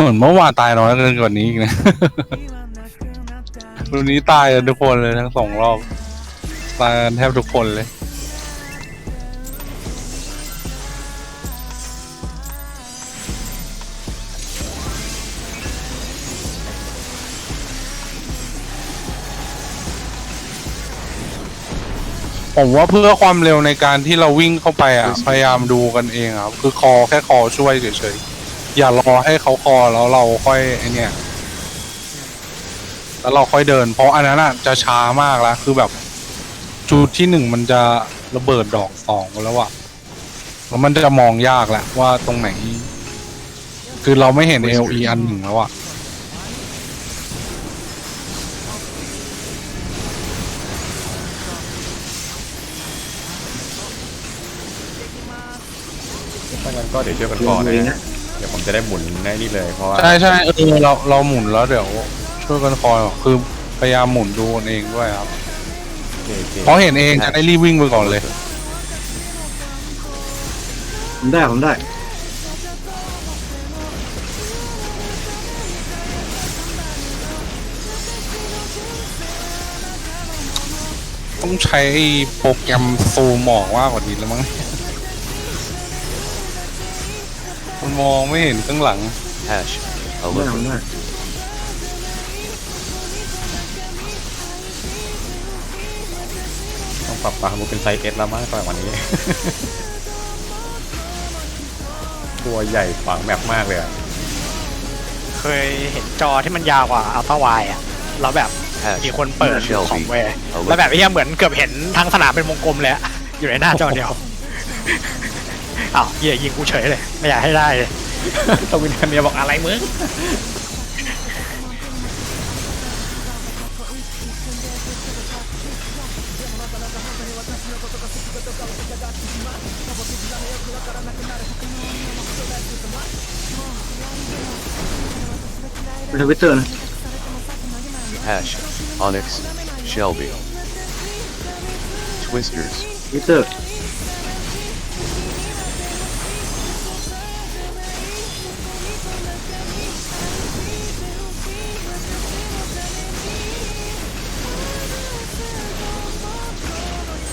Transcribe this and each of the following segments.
เหมือนเมื่อวานตายน้อยเกินกว่านี้อีกนะวันนี้ตายกันทุกคนเลยทั้งสองรอบ ตายกันแทบทุกคนเลย ผมว่าเพื่อความเร็วในการที่เราวิ่งเข้าไปอะ พยายามดูกันเองอะครับ คือคอแค่คอช่วยเฉยๆ อย่ารอให้เขาคอแล้วเราค่อยไอเนี่ย แล้วเราค่อยเดิน เพราะอันนั้นอะจะช้ามากแล้วคือแบบ จุดที่หนึ่งมันจะระเบิดดอกสองแล้วอะแล้วมันจะมองยากแหละว่าตรงไหน คือเราไม่เห็น LE อันหนึ่งแล้วอะถ้างั้นก็เดี๋ยวช่วยกันก่อนนะ เดี๋ยวผมจะได้หมุนในนี่เลยเพราะว่าใช่ใช่เออเราเราหมุนแล้วเดี๋ยวช่วยกันคอยคือพยายามหมุนดูกันเองด้วยครับโอเคโอเคเพราะเห็นเองจะได้รีบวิ่งไปก่อนเลย ผมได้ผมได้ต้องใช้โปรแกรมซูมออกมากกว่านี้แล้วมั้งมัน มองไม่เห็นข้างหลัง Hash. ผมได้ผม Alufa. ได้ต้องปรับปลามุเป็นไซส์เอสแล้วมั้งประมาณนี้ ตัวใหญ่ฝังแมปมากเลยอะเคยเห็นจอที่มันยาวกว่าอัลตร้าไวอะแล้วแบบ Hash. มีคนเปิดคอม Shelby. เว้ยแล้วแบบไอ้เหี้ยเหมือนเกือบเห็นทั้งสนามเป็นวงกลมเลยอะอยู่ในหน้าจอเดียว อ้าวเหี้ยยิงกูเฉยเลย ไม่อยากให้ได้เลย ตวินคันเนียบอกอะไรมึงเป็นทวิตเตอร์นะ Hash. Onyx. Shelby. Twisters. ทวิตเตอร์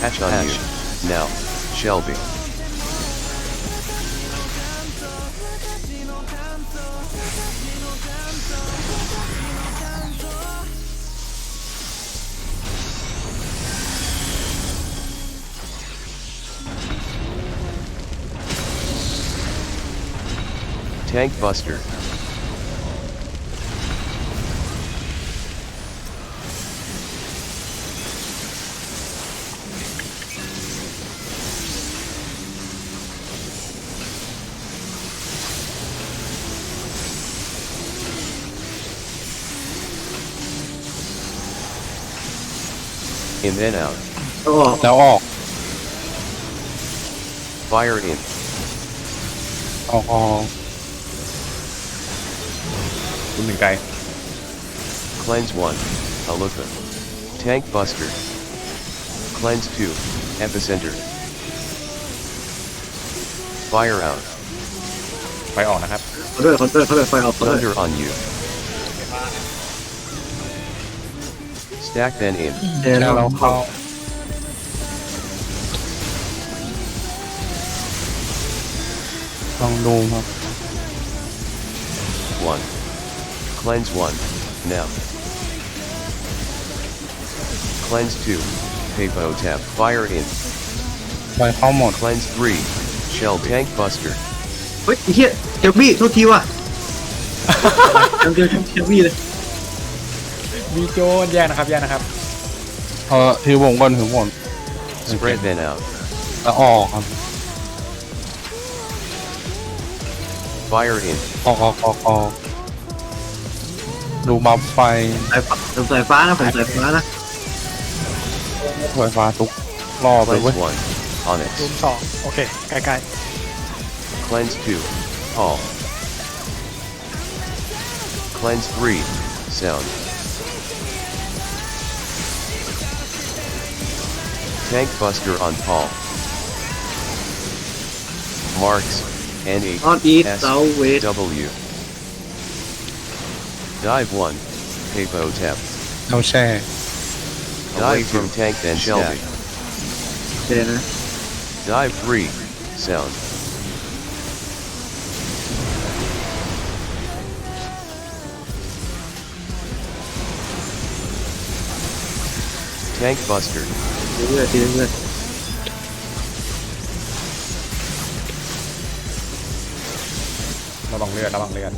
Hash on you. Now. Shelby. Tank Buster. In then out. แล้วออก แล้วออก Fire in. ออกออก คุณหนึ่งไกล Cleanse 1. Alufa. Tank Buster. Cleanse 2. Epicenter. Fire out. ไฟออกนะครับ เขาด้วยเขาด้วยเขาด้วยไฟออกเขาด้วย Thunder on you. Stack then in. เดี๋ยวแล้วเราเราเข้าลองดูครับ 1. Cleanse 1. Now. Cleanse 2. Papo tap. Fire in. ไปเข้าหมด Cleanse 3. Shell Tank Buster. เฮ้ยไอ้เฮียเจลบี้โทษทีว่ะจำเจอเจลบี้เลย มีโจนแยกนะครับแยกนะครับ เออถือวงก่อนถือวง Spread then out. แล้วออกครับ Fire in. ออกออกออกออกดูบัฟไฟสายฟ้าผมสายฟ้านะผมสายฟ้านะไฟฟ้าทุกรอบเลยเว้ย Cleanse 1. Onyx. รูมสองโอเคใกล้ Cleanse 2. Paul. Cleanse 3. Sound. Tank Buster on Paul. Marks. N ออนอีท S เซาเวส W. Dive 1. Papo tap. เอาแช่ Dive from tank then Shelby. เดี๋ยวนะ Dive 3. Sound. Tank Buster. เรื่อยๆทีเรื่อยระวังเลือดระวังเลือด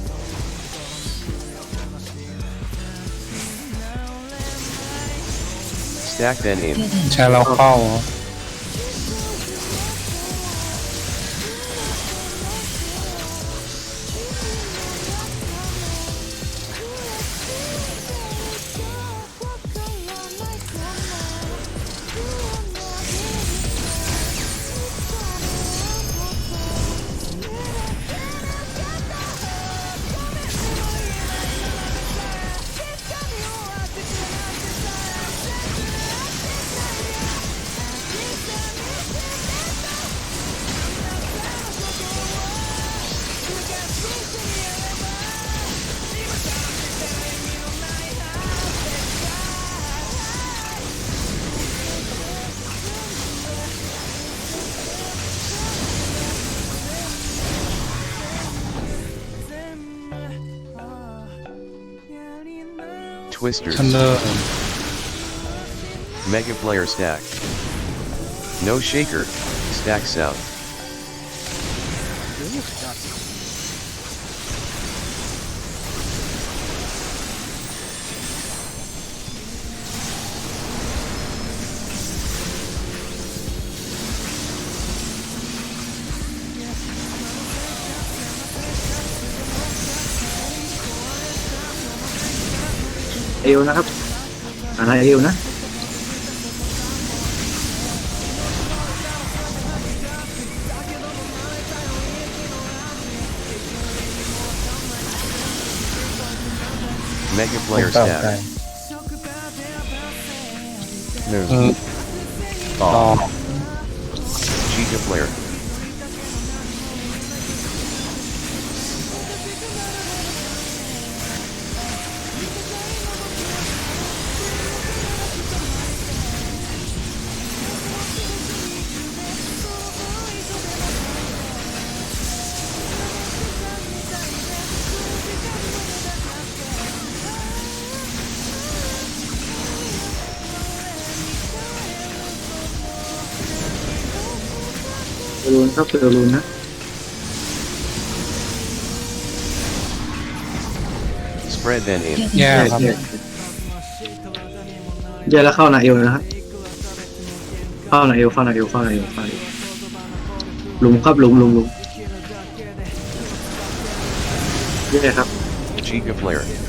Stack then aim. แช่แล้วเข้า Twisters. ทันเดอ ร์ Mega Player Stack. No Shaker. Stack Sound. เอวนะครับอะไรเอวนะ Mega ผม Player ตามใจ Stack. หนึ่งเออสอต่อ ง Chica Player. เปรูนครับเปรูนนะ Spread then aim. แย่ครับแย่แย่แล้วเข้าหน้าเอวนะครับเข้าหน้าเอวเข้าหน้าเอวเข้าหน้าเอวเข้าหน้าเอวหลุมครับหลุมหลุมหลุมแย่ครับ Chica Player.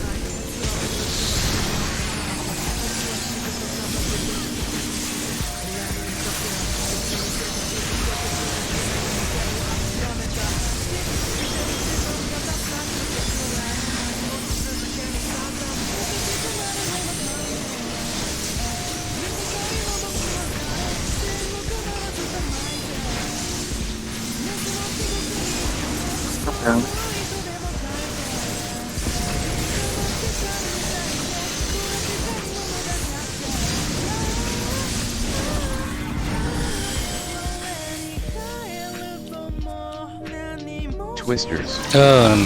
Twisters. เทิร์น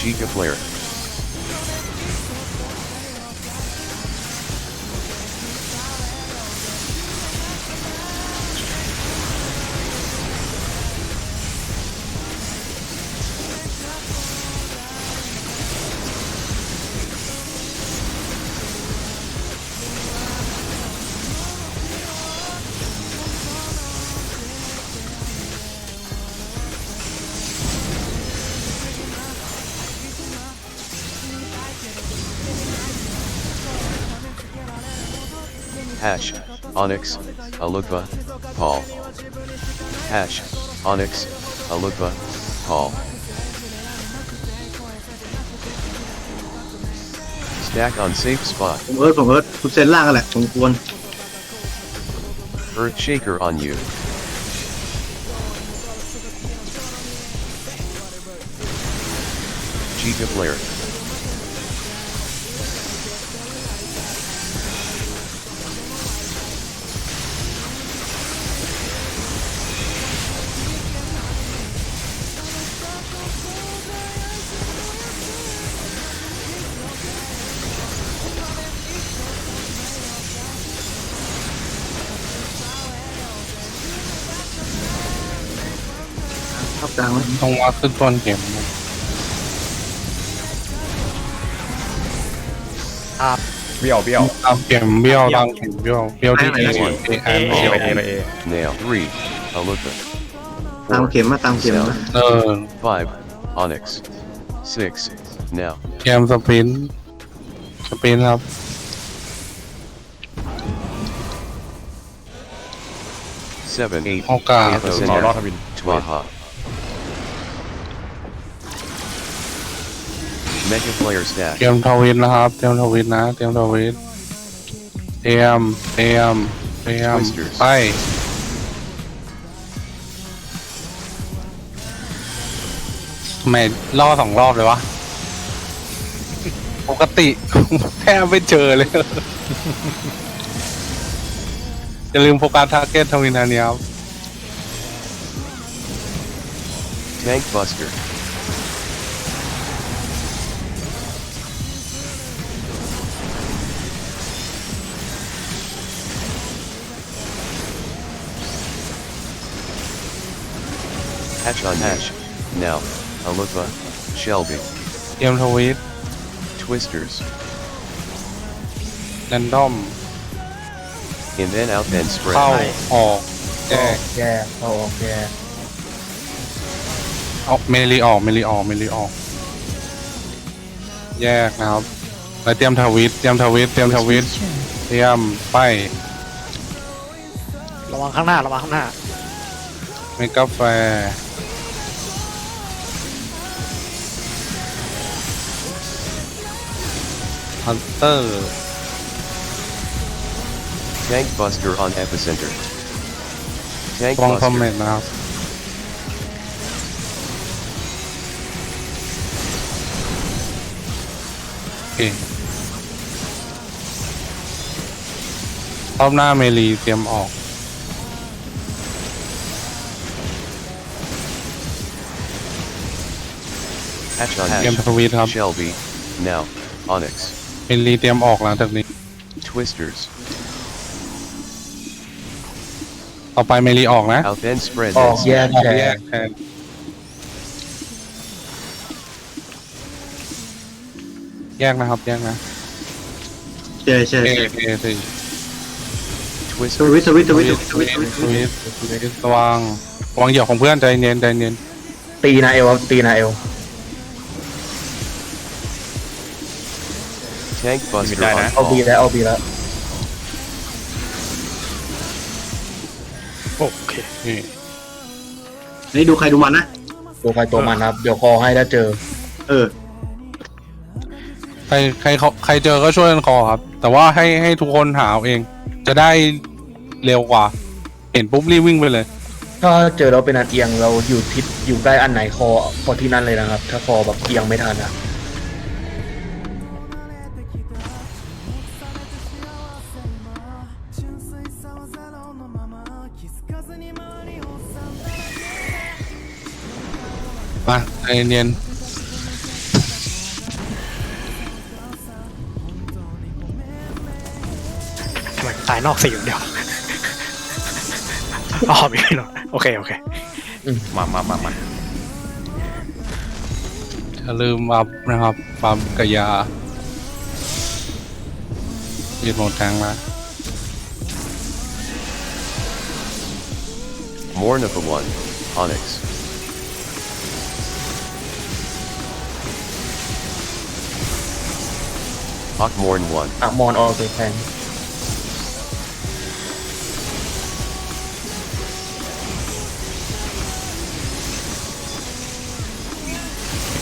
Chica Player. 'Hash, Onyx, Alukva, Paul. 'Hash, Onyx, Alukva, call. Stack on safe spot. ผมเอิร์ธผมเอิร์ธคุณเซนล่างกันแหละผมควร Earth shaker on you. Chica Blair. กลางไว้ต้องวัดขึ้นต้นเข็มครับเบี้ยวเบี้ยวตามเข็มเบี้ยวตามเข็มเบี้ยวเบี้ยวที่เอเอแอนเอไปเอไปเอ Nail. 3. Alutha. ตาม Four. เข็มมาตามเข็มนะ เออ 5. Onyx. 6. Now. เกมสปรินต์สปรินต์ครับ 7. 8. โอกาสรอรอดทวิน Twaha. Mega player เต stack. รียมทวิตนะครับ เตรียมทวิตนะ เตรียมทวิตเตรียม เตรียม เตรียม Twisters ไป ทำไมล่อสองรอบเลยวะ ปกติ แทบไม่เจอเลย อย่าลืมโฟกัสทาร์เก็ตทวินอันนี้ครับ Tank buster. Hatch on hatch. Now. Alutha. Shelby. เตรียมทวิต Twisters. แรนดอม In then out then spread. เข้าออกแยกแย่เอาออกแย่เอาเมลีออกเมลีออกเมลีออก แยกนะครับ แล้วเตรียมทวิตเตรียมทวิตเตรียมทวิตเตรียมไประวังข้างหน้าระวังข้างหน้า เมกาแฟฮั นเตอร์ Tank buster on epicenter. Tank วางคอมเม buster. นต์นะครับ โอเครอบหน้าเมลีเตรียมออก Hatch on เตรียม hatch. ทวิตครับ Shelby. Now. Onyx. เมลีเตรียมออกแล้วจากนี้ Twisters. ต่อไปเมลีออกนะ Out then spread ออก this. แย่ออกแย่แยกแทนแยกนะครับ แยกนะใช่ใช่เอใช่เอสี่ทวิต Twisters. ทวิตทวิตทวิตทวิตทวิตทวิตทวิตระวังระวังเหยียบของเพื่อนใจเย็นใจเย็นตีนาเอลครับตีนาเอล Tank buster die, on nah. เอาบี call. แล้วเอาบีแล้วโอเคนี่นี่ดูใครดูมันนะ ตัวใครตัวมันครับเดี๋ยวคอให้ถ้าเจอเออ ใครใครเขาใครเจอก็ช่วยกันคอครับ แต่ว่าให้ให้ทุกคนหาเอาเอง จะได้เร็วกว่า เห็นปุ๊บรีบวิ่งไปเลย ถ้าเจอเราเป็นอันเอียงเราอยู่ทิศอยู่ใกล้อันไหนคอพอที่นั่นเลยนะครับ ถ้าคอแบบเอียงไม่ทันอะ มาใจเย็นทำไมตายนอกสี่อย่างเดียวอ๋อมีไม่หรอโอเค โอเค มามามามาอย่าลืมบับนะครับบับกบยายืดหมดแทงแล้ว Mornifa 1. Onyx. Hawkmorn 1. อะมอนออกไปแทน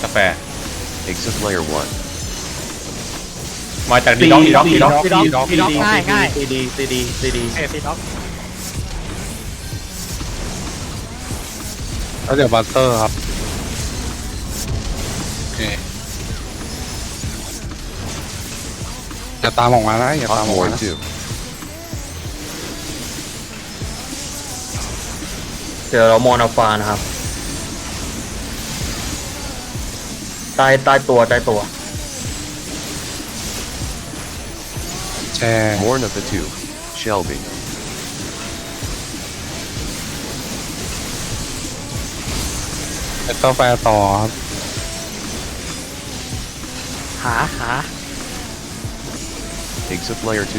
กาแฟ Exit Layer 1. มาจากดีด็อกดีด็อกดีด็อกดีด็อกดีด็อกง่ายง่าย ซีดีซีดีซีดีเอซีด็อกแล้วเดี๋ยวบัสเตอร์ครับ โอเค อย่าตามออกมานะอย่าตามออกมา Hawkmourne นะ 2. เดี๋ยวเรามอนอัลฟานะครับใต้ใต้ตัวใต้ตัว แชร์ Morn of the 2. Shelby. เอ็กซ์แฟร์ต่อครับหาหา Exit Layer 2.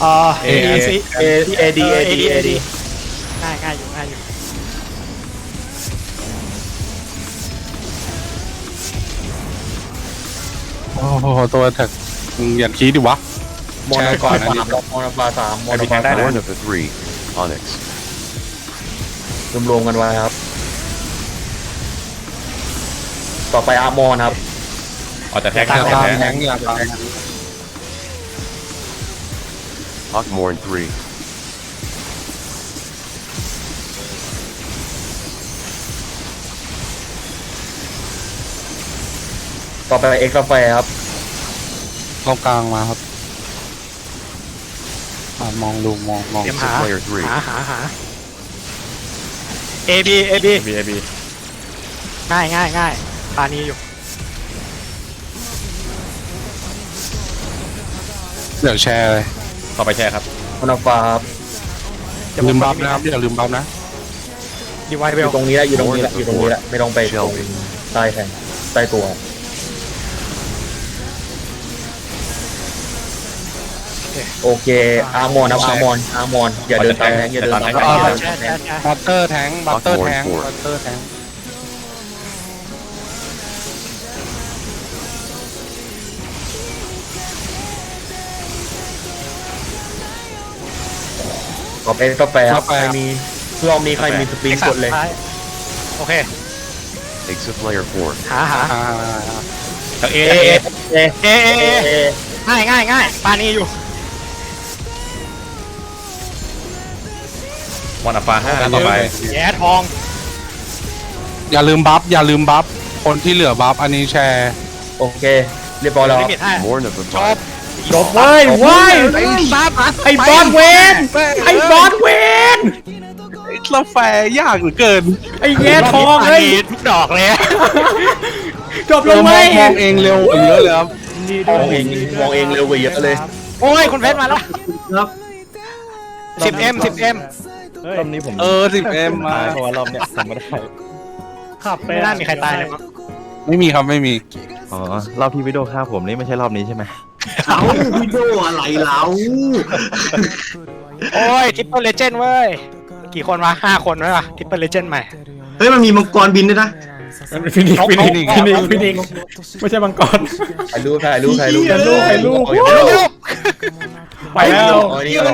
เอ่อเอซีเอเอดีเอดีเอดีง่ายง่ายอยู่ง่ายอยู่ โอ้โหตัวแท็กมึงอย่าคิดดิวะมอนแชอัลร์ก่ฟาอนอันสานี้มมอนอัลฟาสามมอนอัลฟาได้สามนะ Morn of the 3. Onyx. รวมๆกันไว้ครับ ต่อไปอาร์มอนครับ อ๋อแต่แท็กอย่าแต่ตามแท็ก แทงอย่าตาม Hawkmourne 3. ต่อไปเอ็กซ์กาแฟครับเข้ากลางมาครับอ่ามองดูมองมอง เตรียมหา Exit Layer 3. หาหาหาเอบีเอบีบีเอบีง่ายง่ายง่ายปานีอยู่ เดี๋ยวแชร์เลยต่อไปแช่ครับมอนอัลฟาครับอย่าลืมบัฟนะครับอย่าลืมบัฟนะดีไวอเวลยู่ตรงนี้แหละอยู่ตรงนี้แหละอยู่ตรงนี้แหละไม่ต้องไปตรงใต้แทนใต้ตัวโอเคอาร์มอนครับอาร์มอนอาร์มอนอย่าเดินตามแทงอย่าเดินตามแทงอย่าเดินแช่ตามแทแช่งแช่บัตเตอร์แทงบัตเตอร์แทง Hawkmourne บัตเตอร์แทง ขอบเอ็กซ์กาแฟครับใครมีรอบนี้ใครมีสปริงกดเลยซ้าโอเค Exit Layer 4. หาหาอ่าจากเอเอเอเอเอเอเอเอเอเอเอง่ายง่ายง่ายปานีอยู่มอนอัลฟาห้าต่อไปแย่ทอง อย่าลืมบัฟอย่าลืมบัฟคนที่เหลือบัฟอันนี้แชร์ โอเค เรียบร้อยแล้ว ลิมิตให้ Morn of the จบ 5. จบเว้ยเว้ยไอ้ซับไอ้บอลเวนไอ้บอลเวนไอ้กาแฟยากเหลือเกิน ไอ้แย่ทองเฮ้ยทุกดอกเลยจบแล้วมอเว้งยมองเองเร็วกว่าเยอะเลยครับมองเองมองเองเร็วกว่าเยอะเลย โอ้ยคุณเพชรมาแล้วครับสิบเอ็มสิบเอ็มรอบนี้ผมเออสิบเอ็มมาตายเพราะว่ารอบเนี้ยผมไม่ได้ขับไม่น่ามีใครตายเลยมั้งไม่มีครับไม่มีอ๋อรอบที่วิดีโอฆ่าผมนี่ไม่ใช่รอบนี้ใช่ไหม เอาวิดีโออะไรเราโอ้ยทิปเปิลเลเจนด์เว้ย กี่คนวะห้าคนไหมวะทิปเปิลเลเจนด์ใหม่ เฮ้ยมันมีมังกรบินด้วยนะฟินิกฟินิกฟินิกฟินิกไม่ใช่มังกรถ่ายรูปถ่ายรูปถ่ายรูปถ่ายรูปถ่ายรูปไปแล้ว